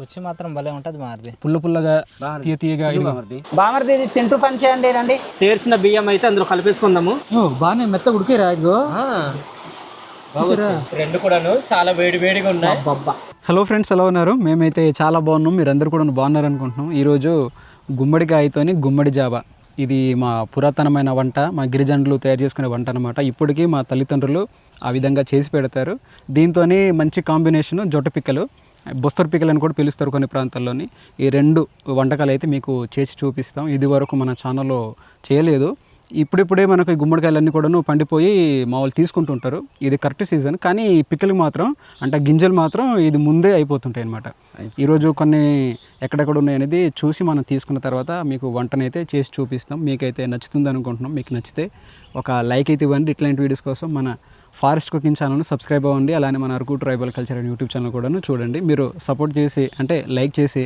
రుచి మాత్రం భలే ఉంటుంది మారిది. పుల్ల పుల్లగా తీయ తీయగా. బామర్ది ఇది తింటూ పని చేయండి రండి. తేర్చిన బియ్యం అయితే అందులో కలిపేసుకుందాము. ఓ బాగానే మెత్త ఉడికేరా ఇదిగో. రెండు కూడాను చాలా వేడి వేడిగా ఉన్నాయి. హలో ఫ్రెండ్స్ ఎలా ఉన్నారు? మేమైతే చాలా బాగున్నాం మీరందరూ కూడా బాగున్నారు అనుకుంటున్నాం ఈరోజు గుమ్మడికాయతోని గుమ్మడి జాబా ఇది మా పురాతనమైన వంట మా గిరిజనులు తయారు చేసుకునే వంట అనమాట ఇప్పటికీ మా తల్లిదండ్రులు ఆ విధంగా చేసి పెడతారు. దీంతో మంచి కాంబినేషన్ జొట్ట పిక్కలు. బొస్తరు పిక్కలు అని కూడా పిలుస్తారు కొన్ని ప్రాంతాల్లోని. ఈ రెండు వంటకాలు అయితే మీకు చేసి చూపిస్తాం. ఇది వరకు మన ఛానల్లో చేయలేదు. ఇప్పుడిప్పుడే మనకు ఈ గుమ్మడికాయలన్నీ కూడాను పండిపోయి మామూలు తీసుకుంటుంటారు. ఇది కరెక్ట్ సీజన్. కానీ ఈ పిక్కలు మాత్రం అంటే గింజలు మాత్రం ఇది ముందే అయిపోతుంటాయి అనమాట ఈరోజు కొన్ని ఎక్కడెక్కడ ఉన్నాయి అనేది చూసి మనం తీసుకున్న తర్వాత మీకు వంటనైతే చేసి చూపిస్తాం. మీకైతే నచ్చుతుంది అనుకుంటున్నాం. మీకు నచ్చితే ఒక లైక్ అయితే ఇవ్వండి. ఇట్లాంటి వీడియోస్ కోసం మన ఫారెస్ట్ కుకింగ్ ఛానల్ను సబ్స్క్రైబ్ అవ్వండి. అలానే మన Araku tribal culture and YouTube channel కూడాను చూడండి. మీరు సపోర్ట్ చేసి అంటే లైక్ చేసి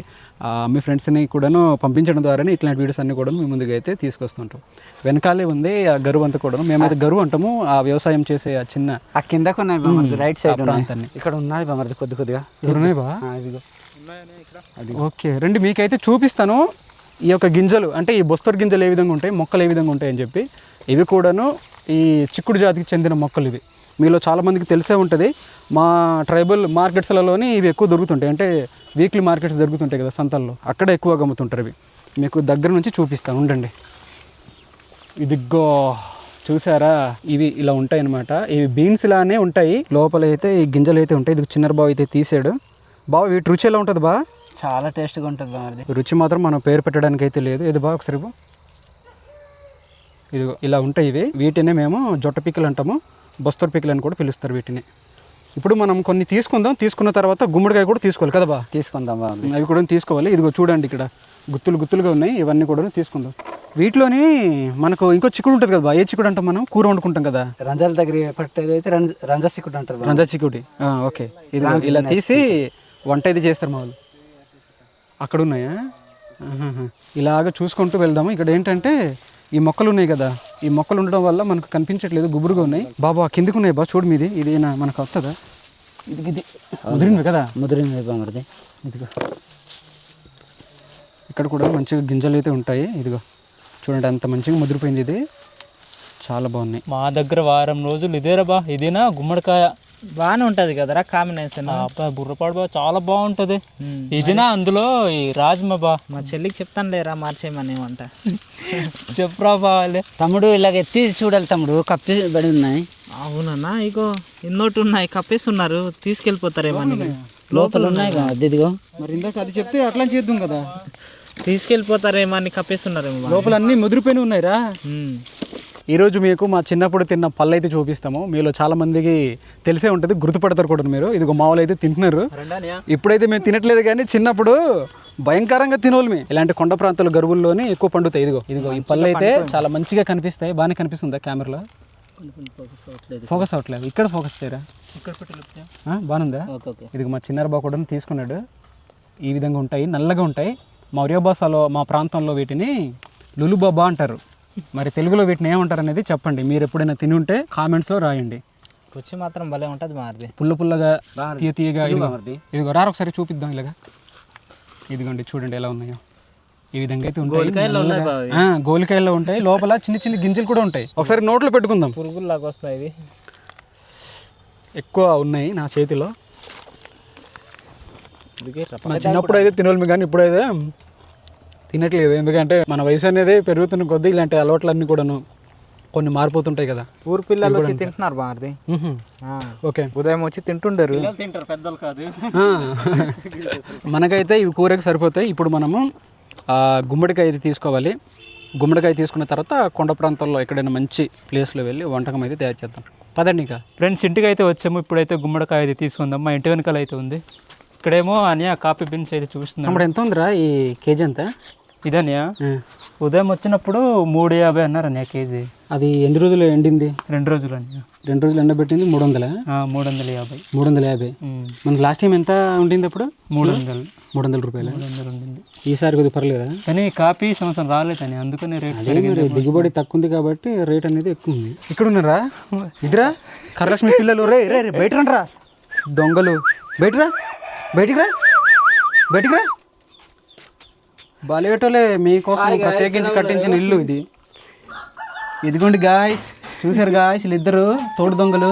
మీ ఫ్రెండ్స్ని కూడాను పంపించడం ద్వారానే ఇట్లాంటి వీడియోస్ అన్ని కూడా మీ ముందుగా అయితే తీసుకొస్తుంటాం. వెనకాలే ఉంది ఆ గరువు అంతా కూడాను. మేమైతే గరువు అంటాము. ఆ వ్యవసాయం చేసే ఆ చిన్న ఆ కిందకు ఉన్నాయి బామర్ది రైట్ సైడ్ ప్రాంతాన్ని. ఇక్కడ ఉన్నాయి బామర్ది కొద్ది కొద్దిగా. ఉన్నాయి బా ఓకే రండి. మీకైతే చూపిస్తాను ఈ యొక్క గింజలు. అంటే ఈ బొస్తర్ గింజలు ఏ విధంగా ఉంటాయి మొక్కలు ఏ విధంగా ఉంటాయి అని చెప్పి. ఇవి కూడాను ఈ చిక్కుడు జాతికి చెందిన మొక్కలు ఇవి. మీలో చాలామందికి తెలిసే ఉంటుంది. మా ట్రైబల్ మార్కెట్స్లలోని ఇవి ఎక్కువ దొరుకుతుంటాయి. అంటే వీక్లీ మార్కెట్స్ జరుగుతుంటాయి కదా సంతల్లో. అక్కడ ఎక్కువగా అమ్ముతుంటారు ఇవి. మీకు దగ్గర నుంచి చూపిస్తాను. ఉండండి. ఇదిగో చూసారా? ఇవి ఇలా ఉంటాయి అనమాట ఇవి బీన్స్ లానే ఉంటాయి. లోపల అయితే ఈ గింజలు అయితే ఉంటాయి. ఇది చిన్నర బావ అయితే తీసాడు. బావ వీటి రుచి ఎలా ఉంటుంది బా చాలా టేస్ట్గా ఉంటుంది బామర్ది రుచి మాత్రం మనం పేరు పెట్టడానికి అయితే లేదు. ఇది బాగా ఒకసారి. ఇదిగో ఇలా ఉంటాయి ఇవి. వీటినే మేము జొట్ట పిక్కలు అంటాము. బొస్తర్ పిక్కలు అని కూడా పిలుస్తారు వీటిని. ఇప్పుడు మనం కొన్ని తీసుకుందాం. తీసుకున్న తర్వాత గుమ్మడికాయ కూడా తీసుకోవాలి కదా బా? తీసుకుందాం బామర్ది అవి కూడా తీసుకోవాలి. ఇదిగో చూడండి ఇక్కడ. గుత్తులు గుత్తులుగా ఉన్నాయి. ఇవన్నీ కూడా తీసుకుందాం. వీటిలోని మనకు ఇంకో చిక్కుడు ఉంటుంది కదా బా? ఏ చిక్కుడు అంటాం మనం? కూర వండుకుంటాం కదా? రంజాల దగ్గర పట్టేది అయితే రంజ రంజసిక్కుడు అంటారు. రంజా చిక్కుడి. ఓకే. ఇది ఇలా తీసి వంట ఇది చేస్తారు మా వాళ్ళు. అక్కడ ఉన్నాయా. ఇలాగ చూసుకుంటూ వెళ్దాము. ఇక్కడ ఏంటంటే ఈ మొక్కలు ఉన్నాయి కదా. ఈ మొక్కలు ఉండడం వల్ల మనకు కనిపించట్లేదు గుబురుగా ఉన్నాయి. బాబా కిందకు ఉన్నాయి బా చూడు మీది. ఇది మనకు వస్తుందా? ఇది ఇది ముదిరింది కదా? ముదిరింది బామర్ది ఇదిగో. ఇక్కడ కూడా మంచిగా గింజలు అయితే ఉంటాయి. ఇదిగో. చూడండి అంత మంచిగా ముదిరిపోయింది ఇది. చాలా బాగున్నాయి. మా దగ్గర వారం రోజులు ఇదేరా బా ఇదేనా గుమ్మడికాయ? బాగానే ఉంటది కదరా కాంబినేషన్? అబ్బా బుర్రపాడు బా చాలా బాగుంటది. ఇదినా అందులో ఈ రాజ్మా బా మా చెల్లికి చెప్తాను లేరా మార్చేయమని వంట చెప్పురా బాలే తమ్ముడు ఇలాగ ఎత్తి చూడాలి తమ్ముడు. కప్పి పడి ఉన్నాయి. అవునన్నా ఇగో ఇన్నోటి ఉన్నాయి కప్పేస్తున్నారు తీసుకెళ్ళిపోతారేమో అని. లోపల ఉన్నాయి బామర్ది ఇదిగో. మరి ఇందాక అది చెప్తే అట్లా చేద్దాం కదా. తీసుకెళ్ళిపోతారేమో అని కప్పేస్తున్నారేమో లోపల అన్నీ ముదిరిపోయిన ఉన్నాయిరా. ఈరోజు మీకు మా చిన్నప్పుడు తిన్న పళ్ళు అయితే చూపిస్తాము. మీలో చాలా మందికి తెలిసే ఉంటుంది గుర్తుపడతారు కూడా మీరు. ఇదిగో మామూలు అయితే తింటున్నారు ఇప్పుడైతే మేము తినట్లేదు కానీ చిన్నప్పుడు భయంకరంగా తినోళ్ళమే. ఇలాంటి కొండ ప్రాంతాల గరువుల్లోనే ఎక్కువ పండుతాయి. ఇదిగో ఇదిగో ఈ పళ్ళు అయితే చాలా మంచిగా కనిపిస్తాయి. బాగానే కనిపిస్తుందా కెమెరాలో? ఫోకస్ అవ్వట్లేదు. ఇక్కడ ఫోకస్ చేయరా? బాగుందా? ఇదిగో మా చిన్నర బావ కూడా తీసుకున్నాడు. ఈ విధంగా ఉంటాయి. నల్లగా ఉంటాయి. మా ఒరియా భాషలో మా ప్రాంతంలో వీటిని లులుబాబా అంటారు. మరి తెలుగులో వీటిని ఏమంటారు అనేది చెప్పండి. మీరు ఎప్పుడైనా తిని ఉంటే కామెంట్స్లో రాయండి. రుచి మాత్రం భలే ఉంటది మారిది. పుల్ల పుల్లగా తీయ తీయగా ఇదిగో. ఇదిగో రారు ఒకసారి చూపిద్దాం ఇలాగా. ఇదిగోండి చూడండి ఎలా ఉన్నాయో. ఈ విధంగా అయితే ఉంటాయి. గోలికాయల్లో ఉంటాయి. లోపల చిన్న చిన్న గింజలు కూడా ఉంటాయి. ఒకసారి నోట్లో పెట్టుకుందాం. పురుగుల్లాగా వస్తున్నాయి ఇవి. ఎక్కువ ఉన్నాయి నా చేతిలో. చిన్నప్పుడు అయితే తినోళ్ళమి కానీ ఇప్పుడైతే తినట్లేదు. ఎందుకంటే మన వయసు అనేది పెరుగుతున్న కొద్దీ ఇలాంటి అలవాట్లన్నీ కూడాను కొన్ని మారిపోతుంటాయి కదా. ఊరు పిల్లలు వచ్చి తింటున్నారు మారిది. ఓకే. ఉదయం వచ్చి తింటుండరు. తింటారు పెద్దలు కాదు. మనకైతే ఇవి కూరకి సరిపోతాయి. ఇప్పుడు మనము ఆ, గుమ్మడికాయ అయితే తీసుకోవాలి. గుమ్మడికాయ తీసుకున్న తర్వాత కొండ ప్రాంతాల్లో ఎక్కడైనా మంచి ప్లేస్లో వెళ్ళి వంటకం అయితే తయారు చేద్దాం. పదండి ఇంకా. ఫ్రెండ్స్ ఇంటికి అయితే వచ్చాము. ఇప్పుడైతే గుమ్మడికాయ అయితే తీసుకుందాం. మా ఇంటి వెనకాల అయితే ఉంది. ఇక్కడేమో అని కాఫీ బీన్స్ అయితే చూస్తున్నాం తమ్ముడు ఎంత ఉందిరా? ఈ కేజీ ఎంత? ఇదనియా ఆ. ఉదయం వచ్చినప్పుడు మూడు యాభై అన్నారు అన్నయ్య కేజీ. అది ఎన్ని రోజులు ఎండింది? రెండు రోజులు అన్నయ్య రెండు రోజులు ఎండబెట్టింది మూడు వందల? మూడు వందల యాభై. మూడు వందల యాభై. మనకి లాస్ట్ టైం ఎంత ఉండింది అప్పుడు? మూడు వందలు. మూడు వందల రూపాయలు? మూడు వందలు ఉండింది. ఈసారి కొద్దిగా పర్లేదా? కానీ కాఫీ సంవత్సరం రాలేదని అందుకని రేట్ దిగుబడి తక్కువ ఉంది కాబట్టి రేట్ అనేది ఎక్కువ ఉంది. ఇక్కడ ఉన్నారా ఇదిరా కరలక్ష్మి పిల్లలు రే రే రే బయట రండి రా దొంగలు బయటరా బయటికి రా బయటికి రా. బాలేటోలే మీకోసం ప్రత్యేకించి కట్టించిన ఇల్లు ఇది. ఇదిగోండి గాయస్ చూసారు గాయస్ వీళ్ళిద్దరు తోడు దొంగలు.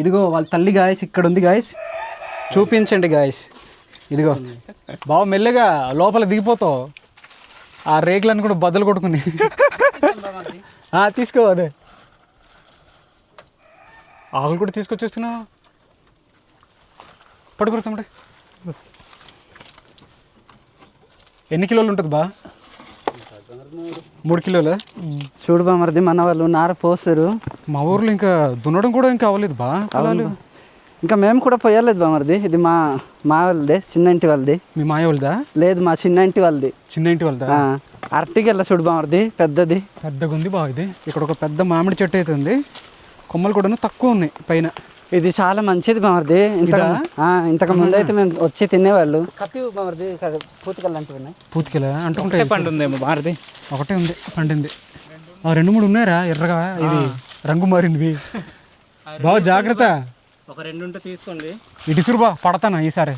ఇదిగో వాళ్ళ తల్లి గాయస్ ఇక్కడ ఉంది గాయస్ చూపించండి గాయస్ ఇదిగో. బావ మెల్లగా లోపల దిగిపోతావు. ఆ రేకులను కూడా బద్దలు కొట్టుకుని. తీసుకో అదే. ఆకులు కూడా తీసుకొచ్చేస్తున్నావు పడుకురు తమ్ముడు. ఎన్ని కిలోలు ఉంటుంది బా? మూడు కిలోలు? చూడు బామర్ది మన వాళ్ళు నార పోస్తారు. మా ఊర్లో ఇంకా దున్నడం కూడా ఇంకా అవ్వలేదు బా పొలాలు? ఇంకా మేము కూడా పోయలేదు బామర్ది ఇది మా మా వాళ్ళదే చిన్న ఇంటి వాళ్ళది. మీ మాయ వాళ్ళదా? లేదు మా చిన్న ఇంటి వాళ్ళది. చిన్న ఇంటి వాళ్ళదా? అరటిగెల్ల చూడు బామర్ది పెద్దది. పెద్దగా ఉంది బా ఇది. ఇక్కడ ఒక పెద్ద మామిడి చెట్టు అయితే ఉంది. కొమ్మలు కూడా తక్కువ ఉన్నాయి పైన. ఇది చాలా మంచిది బామర్ది ఇంత ఇంతకు ముందు అయితే మేము వచ్చి తినేవాళ్ళు. కప్పి బామర్ది పూతకల్ లాంటివి ఉన్నాయి. పూతికెలా అంటుకుంటాయి పండు ఉందేమో భారతి ఒకటే ఉంది పండింది. ఆ రెండు మూడు ఉన్నాయరా ఎర్రగా. ఇది రంగు మారింది. బావ జాగ్రత్త. ఒక రెండు ఉంటే తీసుకోండి. ఇటు సురుబా పడతానా ఈసారి?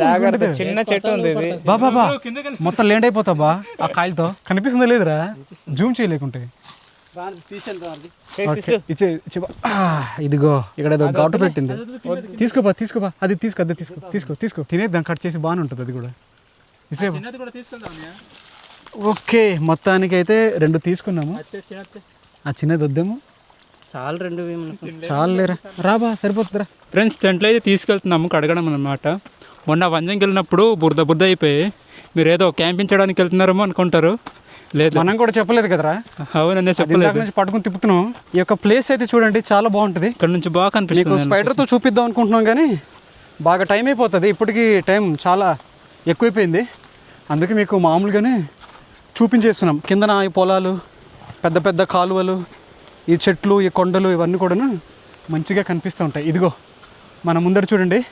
జాగ్రత్త చిన్న చెట్టు ఉంది ఇది. బా బా బా. మొత్తం లేండ్ అయిపోతా బా ఆ కాయలతో. కనిపిస్తుందా లేదురా? జూమ్ చేయలేకుంటే. ఇదిగో ఇక్కడ ఏదో ఘాటు పెట్టింది. తీసుకోబా తీసుకోబా అది తీసుకో అదే తీసుకో తీసుకో తీసుకో తినేద్దాం కట్ చేసి బాగానే ఉంటుంది అది కూడా. ఓకే మొత్తానికి అయితే రెండు తీసుకున్నాము. ఆ చిన్నది వద్దేమో. చాలా రెండు చాలు లేరా రాబా సరిపోతుందిరా. ఫ్రెండ్స్ దాంట్లో అయితే తీసుకెళ్తున్నాము కడగడం అనమాట మొన్న వంజంకి వెళ్ళినప్పుడు బురద బురద అయిపోయి మీరు ఏదో క్యాంపింగ్ చేయడానికి వెళ్తున్నారేమో అనుకుంటారు. లేదు. మనం కూడా చెప్పలేదు కదరా? అవుననే అది చెప్పలేదు. నుంచి పట్టుకుని తిప్పుతున్నాం. ఈ యొక్క ప్లేస్ అయితే చూడండి చాలా బాగుంటుంది. ఇక్కడ నుంచి బాగా కనిపిస్తుంది స్పైడర్తో చూపిద్దాం అనుకుంటున్నాం కానీ బాగా టైం అయిపోతుంది. ఇప్పటికీ టైం చాలా ఎక్కువైపోయింది. అందుకే మీకు మామూలుగానే చూపించేస్తున్నాం. కిందన ఈ పొలాలు పెద్ద పెద్ద కాలువలు ఈ చెట్లు ఈ కొండలు ఇవన్నీ కూడాను మంచిగా కనిపిస్తూ ఉంటాయి. ఇదిగో మన ముందర చూడండి.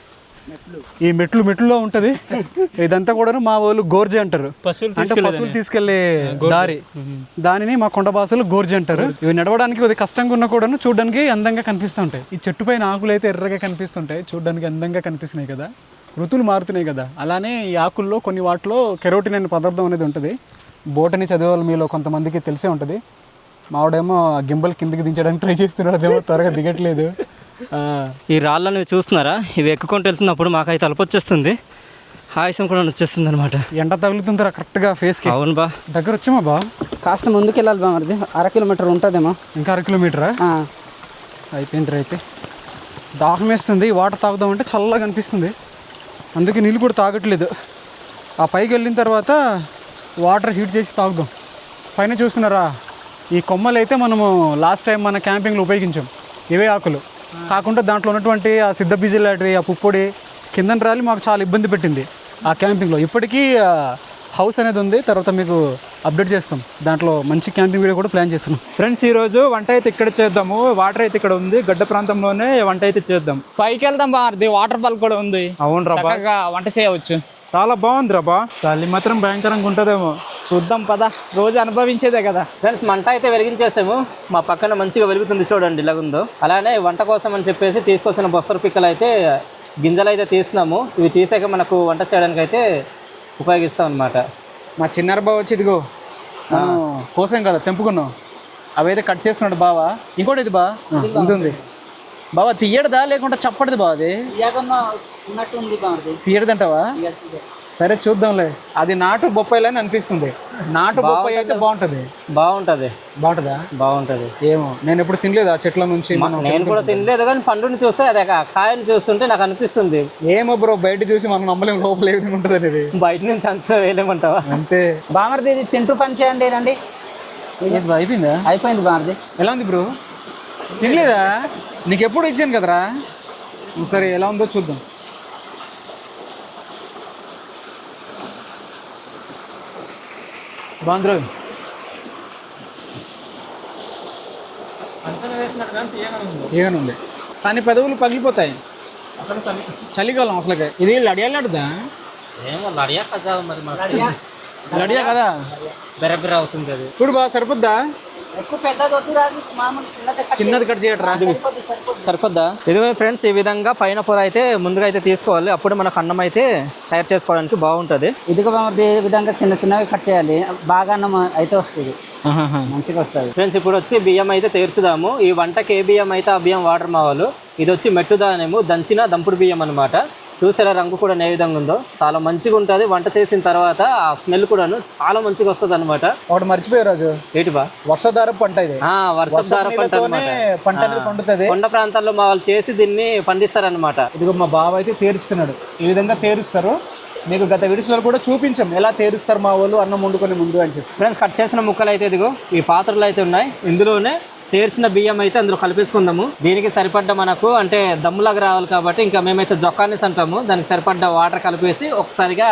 ఈ మెట్లు మెట్లులో ఉంటుంది. ఇదంతా కూడాను మా వాళ్ళు గోర్జే అంటారు. పశువులు అంటే పశువులు తీసుకెళ్ళే దారి. దానిని మా కొండ భాషలో గోర్జి అంటారు. ఇవి నడవడానికి కొద్దిగా కష్టంగా ఉన్నా కూడాను చూడడానికి అందంగా కనిపిస్తూ ఉంటాయి. ఈ చెట్టు పైన ఆకులు అయితే ఎర్రగా కనిపిస్తుంటాయి. చూడడానికి అందంగా కనిపిస్తున్నాయి కదా. ఋతువులు మారుతున్నాయి కదా. అలానే ఈ ఆకుల్లో కొన్ని వాటిలో కెరోటిన్ అనే పదార్థం అనేది ఉంటుంది. బోటని చదివే మీలో కొంతమందికి తెలిసే ఉంటుంది. మావిడేమో గింబల్ కిందికి దించడానికి ట్రై చేస్తున్నాడు అదేమో త్వరగా దిగట్లేదు. ఈ రాళ్ళను చూస్తున్నారా? ఇవి ఎక్కుకుంటూ వెళ్తున్నప్పుడు మాకైతే తలుపు వచ్చేస్తుంది. ఆయుసం కూడా వచ్చేస్తుంది అనమాట ఎండ తగులుతుందిరా కరెక్ట్గా ఫేస్కి. అవును బా. దగ్గర వచ్చామా బా. కాస్త ముందుకు వెళ్ళాలి బామర్ది అర కిలోమీటర్ ఉంటుందేమో. ఇంకా అర కిలోమీటరా? అయిపోయింది అయితే. దాహం వేస్తుంది వాటర్ తాగుదామంటే చల్లగా అనిపిస్తుంది. అందుకే నీళ్ళు కూడా తాగట్లేదు. ఆ పైకి వెళ్ళిన తర్వాత వాటర్ హీట్ చేసి తాగుదాం. పైన చూస్తున్నారా? ఈ కొమ్మలు అయితే మనము లాస్ట్ టైం మన క్యాంపింగ్లో ఉపయోగించాం. ఇవే ఆకులు. కాకుండా దాంట్లో ఉన్నటువంటి ఆ సిద్ధ బీజలాంటివి ఆ పుప్పొడి కిందన రాలి మాకు చాలా ఇబ్బంది పెట్టింది ఆ క్యాంపింగ్లో. ఇప్పటికీ హౌస్ అనేది ఉంది. తర్వాత మీకు అప్డేట్ చేస్తాం. దాంట్లో మంచి క్యాంపింగ్ వీడియో కూడా ప్లాన్ చేస్తున్నాం. ఫ్రెండ్స్ ఈ రోజు వంట అయితే ఇక్కడ చేద్దాము. వాటర్ అయితే ఇక్కడ ఉంది. గడ్డ ప్రాంతంలోనే వంట అయితే చేద్దాం. పైకి వెళ్దాం బామర్ది వాటర్ ఫాల్ కూడా ఉంది. అవును రా చక్కగా వంట చేయవచ్చు. చాలా బాగుంది రా బా. చలి మాత్రం భయంకరంగా ఉంటుందేమో. చూద్దాం పదా. రోజు అనుభవించేదే కదా. ఫ్రెండ్స్ మంట అయితే వెలిగించేసాము. మా పక్కన మంచిగా వెలుగుతుంది చూడండి ఇలాగుందో. అలానే వంట కోసం అని చెప్పేసి తీసుకొచ్చిన బస్తరు పిక్కలు అయితే గింజలు అయితే తీస్తున్నాము. ఇవి తీసాక మనకు వంట చేయడానికి అయితే ఉపయోగిస్తాం అనమాట మా చిన్నారు బావ వచ్చి ఇదిగో కోసాం కదా తెంపుకున్నాం. అవైతే కట్ చేస్తున్నాడు బావా. ఇంకోటి ఇది బా. ఉంది ఉంది. బావా తీయడదా లేకుంటే చప్పటిది బావ అది? ఉన్నట్టు ఉంది బామర్ది తీయడదంటావా? సరే చూద్దాంలే. అది నాటు బొప్పాయిలు అని అనిపిస్తుంది. నాటు బొప్పాయి అయితే బాగుంటుంది. బాగుంటుంది. బాగుంటుందా? బాగుంటుంది. ఏమో నేను ఎప్పుడు తినలేదు ఆ చెట్ల నుంచి మనం నేను కూడా తినలేదు కానీ పండుని చూస్తే అదే కాయని చూస్తుంటే నాకు అనిపిస్తుంది. ఏమో బ్రో బయట చూసి మనం నమ్మలేం లోపల ఏ విధంగా ఉంటుంది అనేది. బయట నుంచి అంచనా వేయలేమంటావా? అంతే. బామర్ది ఇది తింటూ పని చేయండి బా, అయిపోయిందా? అయిపోయింది బామర్ది. ఎలా ఉంది బ్రో? తినలేదా? నీకు ఎప్పుడు ఇచ్చాను కదరా? సరే ఎలా ఉందో చూద్దాం. బాగుంది రవి ఏమైనా ఉంది. కానీ పెదవులు పగిలిపోతాయి. చలికాలం అసలుకే. ఇది లడియాలాడుదా ఏమో లడియా కదా మరి లడియా కదా? బెరబెర అవుతుంది అది. చూడు బాగా సరిపోద్దా? ఎక్కువ పెద్దది వద్దు రాదు మామూలు చిన్నది కట్ చిన్నది కట్ చేయట్రా? సరిపోద్ది, సరిపోద్ది. సరిపోద్దా? ఇదిగో ఫ్రెండ్స్ ఈ విధంగా పైన పొర అయితే ముందుగా అయితే తీసుకోవాలి. అప్పుడు మనకు అన్నం అయితే తయారు చేసుకోవడానికి బాగుంటుంది. ఇదిగో ఈ విధంగా చిన్న చిన్నవి కట్ చేయాలి. బాగా అన్నం అయితే వస్తుంది. మంచిగా వస్తుంది. ఫ్రెండ్స్ ఇప్పుడు వచ్చి బియ్యం అయితే తీర్చుదాము. ఈ వంటకి ఏ బియ్యం అయితే ఆ బియ్యం వాటర్ మావాలు ఇది వచ్చి మెట్టుదానేమో దంచిన దంపుడు బియ్యం అనమాట చూసారా రంగు కూడా ఏ విధంగా ఉందో? చాలా మంచిగా ఉంటుంది. వంట చేసిన తర్వాత ఆ స్మెల్ కూడాను చాలా మంచిగా వస్తుంది అనమాట ఒకటి మర్చిపోయారు రాజు. ఏటివా వర్షధార పంట ఇది. ఆ, వర్షధార పంట. పంట పండుతుంది. కొండ ప్రాంతాల్లో మా వాళ్ళు చేసి దీన్ని పండిస్తారనమాట ఇదిగో మా బావ అయితే తేరుస్తున్నాడు. ఈ విధంగా తేరుస్తారు. మీకు గత విడిసులో కూడా చూపించాం. ఎలా తేరుస్తారు మా వాళ్ళు? అన్నం వండుకొని ముందు అని చెప్పి. ఫ్రెండ్స్ కట్ చేసిన ముక్కలు అయితే ఇదిగో ఈ పాత్రలు అయితే ఉన్నాయి. ఇందులోనే తేర్చిన బియ్యం అయితే అందులో కలిపేసుకుందాము. దీనికి సరిపడ్డ మనకు అంటే దమ్ములాగా రావాలి కాబట్టి ఇంకా మేమైతే జొక్కానిస్ అంటాము దానికి సరిపడ్డ వాటర్ కలిపేసి ఒకసారిగా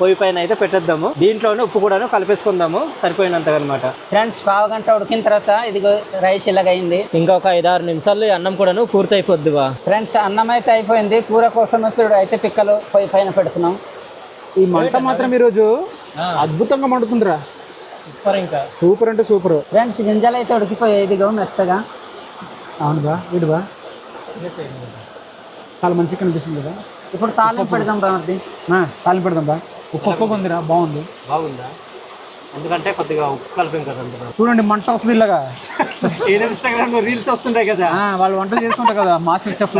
పొయ్యి పైన అయితే పెట్టేద్దాము. దీంట్లోనే ఉప్పు కూడా కలిపేసుకుందాము. సరిపోయినంతగా అనమాట ఫ్రెండ్స్ పావు గంట ఉడికిన తర్వాత ఇదిగో రైస్ ఇలాగ అయింది ఇంకొక ఐదారు నిమిషాల్లో ఈ అన్నం కూడాను పూర్తి అయిపోద్దివా ఫ్రెండ్స్ అన్నం అయితే అయిపోయింది. కూర కోసం ఇప్పుడు అయితే పిక్కలు పొయ్యి పైన పెడుతున్నాం. ఈ మంట మాత్రం ఈరోజు అద్భుతంగా మండుతుందిరా. సూపర్ ఇంకా. సూపర్ అంటే సూపర్. ఫ్రెండ్స్ గింజలు అయితే ఉడికిపోయాయి ఇదిగో మెత్తగా. అవునుగా వీడుబా చాలా మంచిగా కనిపిస్తుంది కదా. ఇప్పుడు తాలింపు పెడదాం బామర్ది తాలింపు పెడదాం బా. ఉప్పు ఉప్పు ఉందిరా బాగుంది. బాగుందా? ఎందుకంటే కొద్దిగా ఉప్పు కలిపాం కదా చూడండి మంట వస్తుంది ఇలాగా. ఇన్స్టాగ్రామ్లో రీల్స్ వస్తుంటాయి కదా. ఆ, వాళ్ళు వంటలు చేసుకుంటారు కదా మాస్టర్ చెఫ్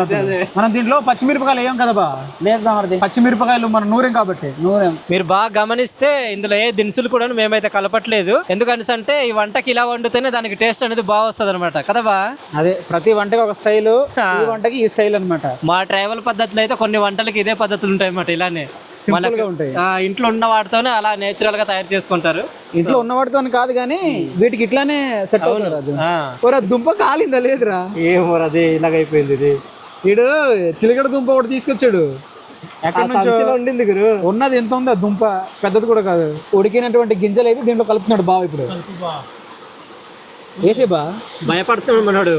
మనం దీంట్లో పచ్చిమిరపకాయలు వేయం కదా బా? లేదు బామర్ది పచ్చిమిరపకాయలు మనం నూరేం కాబట్టి. నూనె మీరు బాగా గమనిస్తే ఇందులో ఏ దినుసులు కూడా మేమైతే కలపట్లేదు. ఎందుకని అంటే ఈ వంటకి ఇలా వండితేనే దానికి టేస్ట్ అనేది బాగా వస్తుంది అనమాట కదా బా? అదే ప్రతి వంటకి ఒక స్టైల్ ఈ వంటకి ఈ స్టైల్ అన్నమాట. మా ట్రైబల్ పద్ధతులు అయితే కొన్ని వంటలకి ఇదే పద్ధతులు ఉంటాయి అన్నమాట ఇలానే. సింపుల్గా ఉంటాయి. ఆ, ఇంట్లో ఉన్న వాటితోనే అలా నేచురల్గా తయారు చేసుకుంటారు. ఇంట్లో ఉన్నవాటితో కాదు కానీ వీటికి ఇట్లానే సెట్ అవుతుంది రాజు. ఆ, ఒరే దుంప కాలిందా లేదురా? ఏమో అది ఇలాగైపోయింది ఇది. వీడు చిలకడ దుంప ఒకటి తీసుకొచ్చాడు. ఎక్కడి ఆ నుంచో సంచిలో ఉండింది గురు. ఉన్నది ఎంత ఉందా దుంప? పెద్దది కూడా కాదు. ఉడికినటువంటి గింజలు అయితే దీంట్లో కలుపుతున్నాడు బావ ఇప్పుడు. వేసే బా? భయపడుతున్నాడు మనోడు.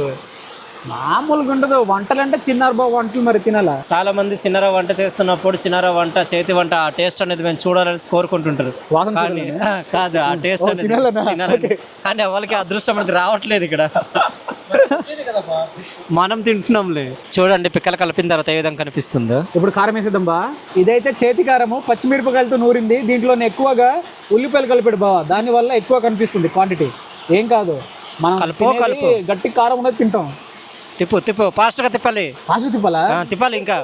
మామూలుగా ఉండదు. వంటలు అంటే చిన్నారు బావ వంటలు మరి తినాలా? చాలా మంది చిన్నర వంట చేస్తున్నప్పుడు చిన్నర వంట చేతి వంట ఆ టేస్ట్ అనేది మేము చూడాలని కోరుకుంటుంటారు. కానీ కాదు ఆ టేస్ట్ అనేది తినాలనా? కానీ వాళ్ళకి అదృష్టం అనేది రావట్లేదు ఇక్కడ. మనం తింటున్నాంలే. చూడండి పిక్కలు కలిపిన తర్వాత ఏ విధంగా కనిపిస్తుందో. ఇప్పుడు కారం వేసేద్దాం బా ఇదైతే చేతి కారము పచ్చిమిరపకాయలతో నూరింది. దీంట్లో ఎక్కువగా ఉల్లిపాయలు కలిపాడు బావ. దాని వల్ల ఎక్కువ కనిపిస్తుంది క్వాంటిటీ. ఏం కాదు. మనం కలుపు. గట్టి కారం ఉన్నది తింటాం. తిప్పు తిప్పు. ఫాస్ట్గా తిప్పాలి. ఫాస్ట్ తిప్పాలా? ఆ, తిప్పాలి ఇంకా.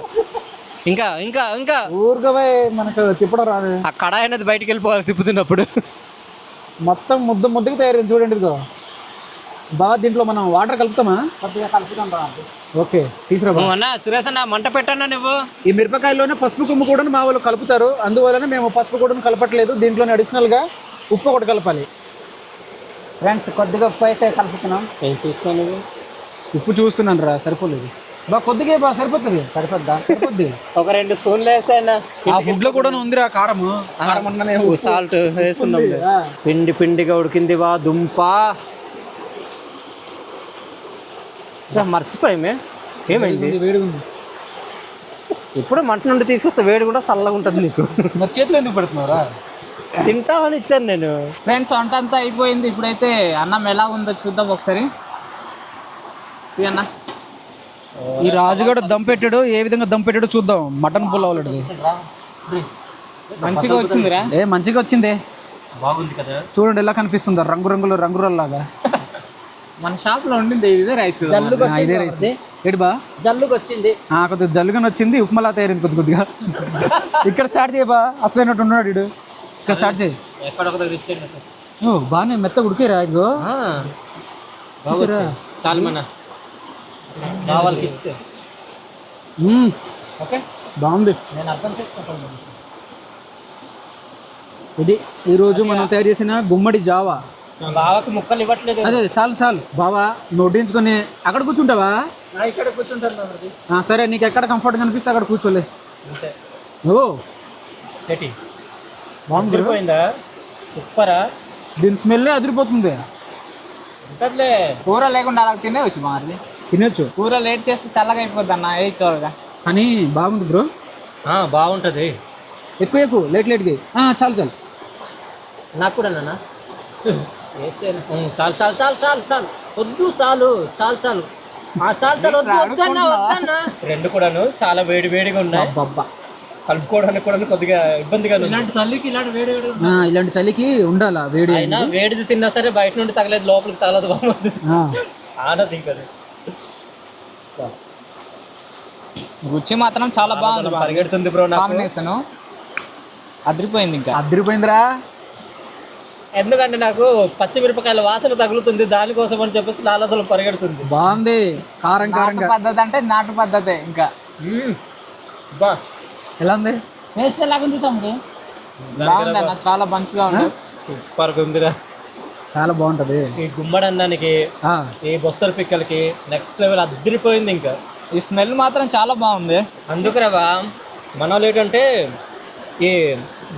ఇంకా ఇంకా ఇంకా. ఊరుగా మనకు తిప్పడం రాదు. ఆ కడాయి అనేది బయటికి వెళ్ళిపోవాలి తిప్పుతున్నప్పుడు. మొత్తం ముద్ద ముద్దకి తయారైంది చూడండి ఇదిగో. బాగా దీంట్లో మనం వాటర్ కలుపుతామా? కొద్దిగా కలుపుదాం బామర్ది ఓకే తీసుకురా సురేష్ అన్న మంట పెట్టన్నా నువ్వు? ఈ మిరపకాయల్లోనే పసుపు కొమ్ము కూడా మా వాళ్ళు కలుపుతారు. అందువలన మేము పసుపు కూడా కలపట్లేదు. దీంట్లోనే అడిషనల్గా ఉప్పు ఒకటి కలపాలి. ఫ్రెండ్స్ కొద్దిగా ఉప్పు అయితే కలుపుతున్నాం. నేను చూస్తాను నువ్వు? ఉప్పు చూస్తున్నాను రా సరిపోలేదు. బా కొద్దిగా బా సరిపోతుంది. సరిపోద్దా? సరిపోద్ది. ఒక రెండు స్పూన్లు వేసాయన్నా ఆ ఫుడ్లో కూడా ఉందిరా కారము కారం అన్ననే ఉప్పు. సాల్ట్ వేస్తున్నాం. పిండి పిండిగా ఉడికింది వా దుంప. మర్చిపోయామే ఏమైంది? వేడిగా ఉంది ఇప్పుడు మంట నుండి తీసుకొస్తే వేడి కూడా చల్లగా ఉంటుంది నీకు. మరి చేతిలో ఎందుకు పెడుతున్నారా తింటామని ఇచ్చాను నేను. ఫ్రెండ్స్ వంట అంతా అయిపోయింది. ఇప్పుడైతే అన్నం ఎలా ఉందో చూద్దాం ఒకసారి. అన్న ఈ రాజుగాడు దమ్ పెట్టాడు ఏ విధంగా దమ్ పెట్టాడో చూద్దాం. మటన్ పుల్లవాళ్ళది మంచిగా వచ్చిందిరా. ఏ మంచిగా వచ్చింది. బాగుంది కదా. చూడండి ఎలా కనిపిస్తుందో. రంగురంగులు రంగురల్లాగా మన షాప్లో ఉండింది ఇదే రైస్ ఇదే రైస్. ఏడు బా? జల్లుకు వచ్చింది. ఆ, కొద్దిగా జల్లుగానే వచ్చింది. ఉప్మలా తయారైంది కొద్ది కొద్దిగా. ఇక్కడ స్టార్ట్ చేయబా అసలైనట్టు ఉన్నాడు వీడు. ఇక్కడ స్టార్ట్ చేయి. ఎక్కడ బాగానే మెత్త ఉడికేరా ఇగో? చాలు ఇచ్చే మ్మ్. ఓకే. బాగుంది. నేను అర్థం చేసుకుంటాను ఇది ఈరోజు మనం తయారు చేసిన గుమ్మడి జావా. బావకి ముక్కలు ఇవ్వట్లేదు. అదే చాలు చాలు. బావా నువ్వు వడ్డించుకొని అక్కడ కూర్చుంటావా? ఇక్కడ కూర్చుంటాను ఆ, సరే నీకు ఎక్కడ కంఫర్ట్ కనిపిస్తే అక్కడ కూర్చోలే. ఓ. పెట్టి బాగుంది సూపరా. దీని స్మెల్లే అదిరిపోతుంది. ఉంటదిలే. కూర లేకుండా అలా తినేవచ్చు మరి. తినొచ్చు. కూర లేట్ చేస్తే చల్లగా అయిపోద్ది అన్న ఏ త్వరగా కానీ బాగుంది బ్రో. బాగుంటది. ఎక్కువ ఎక్కువ లేట్ లేట్గా ఆ, చాలు చాలు. నాకు కూడా నాన్న. వేసేను. చాలు చాలు చాలు చాలు చాలు. వద్దు చాలు చాలు చాలు. ఆ, చాలు చాలు వద్దు వద్దన్నా వద్దన్నా రెండు కూడాను చాలా వేడి వేడిగా ఉన్నాయి. కలుపుకోవడానికి కూడా కొద్దిగా ఇబ్బందిగా ఉంది. ఇలాంటి చల్లికి ఇలాంటి వేడి వేడి ఆ, ఇలాంటి చలికి ఉండాలా వేడి అయినా వేడిది తిన్నా సరే బయట నుండి తగలేదు లోపలికి తగలదు బాగుంది ఆ, ఆడ దిగదు. రుచి మాత్రం చాలా బాగుంది పరిగెడుతుంది బ్రో నాకు. కాంబినేషన్ అదిరిపోయింది ఇంకా. అదిరిపోయిందిరా. ఎందుకంటే నాకు పచ్చిమిరపకాయల వాసన తగులుతుంది దానికోసం అని చెప్పేసి నాలో అసలు పరిగెడుతుంది. బాగుంది. కారం కారంగా. పద్ధతి అంటే నాటు పద్ధతే ఇంకా. బా. ఎలా ఉంది? టేస్ట్ ఎలాగుంది తమ్ముడు? బాగుంది అన్న చాలా మంచిగా ఉంది. సూపర్గా ఉందిరా. చాలా బాగుంటది. ఈ గుమ్మడి అన్నానికి ఆ, ఈ బొస్తల పిక్కలకి నెక్స్ట్ లెవెల్ అదిరిపోయింది ఇంకా. ఈ స్మెల్ మాత్రం చాలా బాగుంది. అందుకురావా మన వాళ్ళు ఏంటంటే ఈ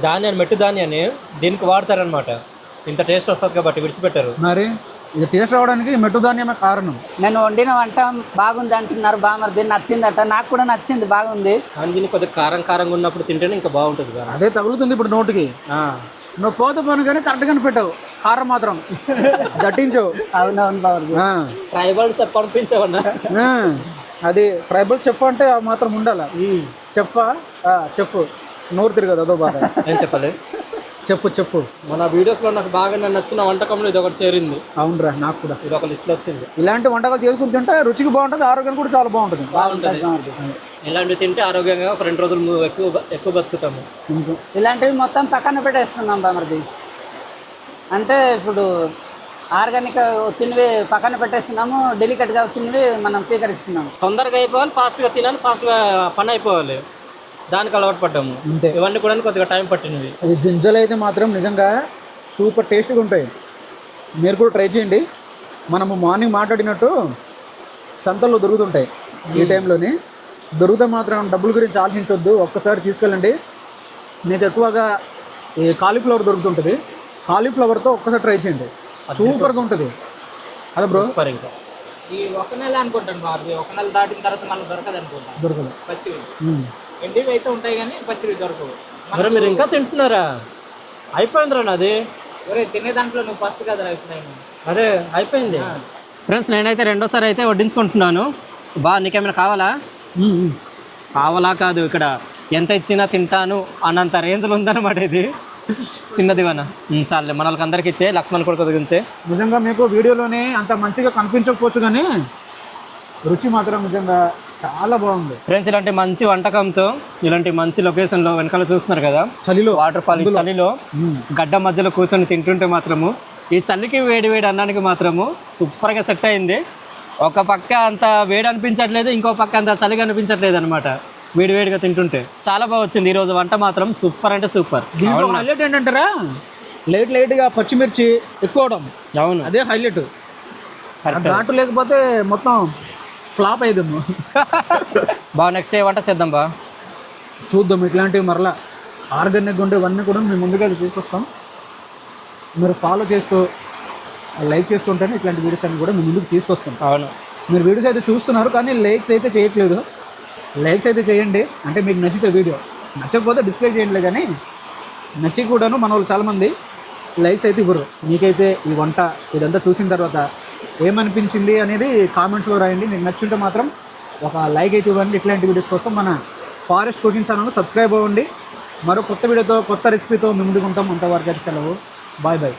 ధాన్యాన్ని మెట్టు ధాన్యాన్ని దీనికి వాడతారనమాట ఇంత టేస్ట్ వస్తుంది కాబట్టి విడిచిపెట్టారు. మరి ఇది టేస్ట్ రావడానికి మెట్టు ధాన్యమే కారణం. నేను వండిన వంట బాగుంది అంటున్నారు బామర్ది నచ్చిందట. నాకు కూడా నచ్చింది బాగుంది. కానీ దీన్ని కొద్దిగా కారం కారంగా ఉన్నప్పుడు తింటేనే ఇంకా బాగుంటుంది కదా. అదే తగులుతుంది ఇప్పుడు నోటికి. నువ్వు పోతే పోను కానీ కరెక్ట్గానే పెట్టావు. కారం మాత్రం. దట్టించవు. అవునవును బామర్ది ఆ, ట్రైబల్స్ పంపించావన్నా ఆ, అది ట్రైబల్ చెప్పు అంటే ఆ మాత్రం ఉండాల. చెప్పా ఆ, చెప్పు. నోరు తిరగదు అదో బాధ. ఏం చెప్పాలి? చెప్పు చెప్పు. మన వీడియోస్లో నాకు బాగా నన్ను నచ్చిన వంటకంలో ఇది ఒకటి చేరింది. అవునరా నాకు కూడా. ఇది ఒక లిస్ట్లో వచ్చింది. ఇలాంటి వంటకాలు చేసుకుని తింటే రుచికి బాగుంటుంది ఆరోగ్యం కూడా చాలా బాగుంటుంది. బాగుంటుంది. ఇలాంటివి తింటే ఆరోగ్యంగా ఒక రెండు రోజులు ఎక్కువ ఎక్కువ బతుకుతాము. ఇలాంటివి మొత్తం పక్కన పెట్టేస్తున్నాం బామర్ది అంటే ఇప్పుడు ఆర్గానిక్ వచ్చినవి పక్కన పెట్టేస్తున్నాము డెలికేట్గా వచ్చినవి మనం స్వీకరిస్తున్నాము. తొందరగా అయిపోవాలి ఫాస్ట్గా తినాలి ఫాస్ట్గా పని అయిపోవాలి. దానికి అలవాటు పడ్డాము. అంతే. ఇవన్నీ కూడా కొద్దిగా టైం పట్టినవి అది గింజలు అయితే మాత్రం నిజంగా సూపర్ టేస్ట్గా ఉంటాయి. మీరు కూడా ట్రై చేయండి. మనము మార్నింగ్ మాట్లాడినట్టు సంతల్లో దొరుకుతుంటాయి ఈ టైంలోని దొరికితే మాత్రం డబ్బుల గురించి ఆలోచించొద్దు ఒక్కసారి తీసుకెళ్ళండి. మీకు ఎక్కువగా ఈ కాలీఫ్లవర్ దొరుకుతుంటుంది. కాలీఫ్లవర్తో ఒక్కసారి ట్రై చేయండి. సూపర్గా ఉంటుంది. అదే బ్రో సూపర్ ఇంకా. ఈ ఒక నెల అనుకుంటాను బాబు ఒక నెల దాటిన తర్వాత మళ్ళీ దొరకదు అనుకుంటాను దొరకదు. పచ్చివి. ఎండివి అయితే ఉంటాయి కానీ పచ్చివి దొరకవు. మరి మీరు ఇంకా తింటున్నారా? అయిపోయిందిరా నాది. ఒరే తినే దాంట్లో నువ్వు ఫస్ట్ కదా అవుతున్నాయి అదే అయిపోయింది. ఫ్రెండ్స్ నేనైతే రెండోసారి అయితే వడ్డించుకుంటున్నాను. బా నీకేమైనా కావాలా. కావాలా కాదు ఇక్కడ ఎంత ఇచ్చినా తింటాను అన్నంత రేంజ్లో ఉందన్నమాట ఇది. చిన్నది వన చాలే. మన వాళ్ళకి అందరికి ఇచ్చే లక్ష్మణ్ కొడుకు గురించే నిజంగా మీకు వీడియోలోనే అంత మంచిగా కనిపించకపోవచ్చు కానీ రుచి మాత్రం నిజంగా చాలా బాగుంది. ఫ్రెండ్స్ ఇలాంటి మంచి వంటకంతో ఇలాంటి మంచి లొకేషన్లో వెనకాల చూస్తున్నారు కదా? చలిలో. వాటర్ ఫాల్ చలిలో గడ్డ మధ్యలో కూర్చొని తింటుంటే మాత్రము ఈ చలికి వేడి వేడి అన్నానికి మాత్రము సూపర్గా సెట్ అయింది. ఒక పక్క అంత వేడి అనిపించట్లేదు ఇంకో పక్క అంత చలిగా అనిపించట్లేదు అనమాట వేడి వేడిగా తింటుంటే. చాలా బాగా వచ్చింది. ఈరోజు వంట మాత్రం సూపర్ అంటే సూపర్. దీంట్లో హైలైట్ ఏంటంటారా? లైట్ లైట్గా పచ్చిమిర్చి ఎక్కువడం. అవును. అదే హైలైట్ ఘాటు లేకపోతే మొత్తం ఫ్లాప్ అయ్యేదేమో బాగా నెక్స్ట్ ఏ వంట చేద్దాం బా. చూద్దాం ఇట్లాంటివి మరలా. ఆర్గానిక్ ఉండే ఇవన్నీ కూడా మేము ముందుగా తీసుకొస్తాం. మీరు ఫాలో చేస్తూ లైక్ చేస్తుంటేనే ఇట్లాంటి వీడియోస్ అన్ని కూడా మేము ముందుకు తీసుకొస్తాం. అవును. మీరు వీడియోస్ అయితే చూస్తున్నారు కానీ లైక్స్ అయితే చేయట్లేదు. లైక్స్ అయితే చేయండి. అంటే మీకు నచ్చితే వీడియో. నచ్చకపోతే డిస్ప్లే చేయండి కానీ నచ్చి కూడాను మన వాళ్ళు చాలామంది లైక్స్ అయితే ఇవ్వరు. మీకైతే ఈ వంట ఇదంతా చూసిన తర్వాత ఏమనిపించింది అనేది కామెంట్స్లో రాయండి. మీకు నచ్చుంటే మాత్రం ఒక లైక్ అయితే ఇవ్వండి. ఇట్లాంటి వీడియోస్ కోసం మన ఫారెస్ట్ కుకింగ్ ఛానల్ సబ్స్క్రైబ్ అవ్వండి. మరో కొత్త వీడియోతో కొత్త రెసిపీతో మేము ముందుకుంటాం అంతవరకు అయితే సెలవు. Bye bye.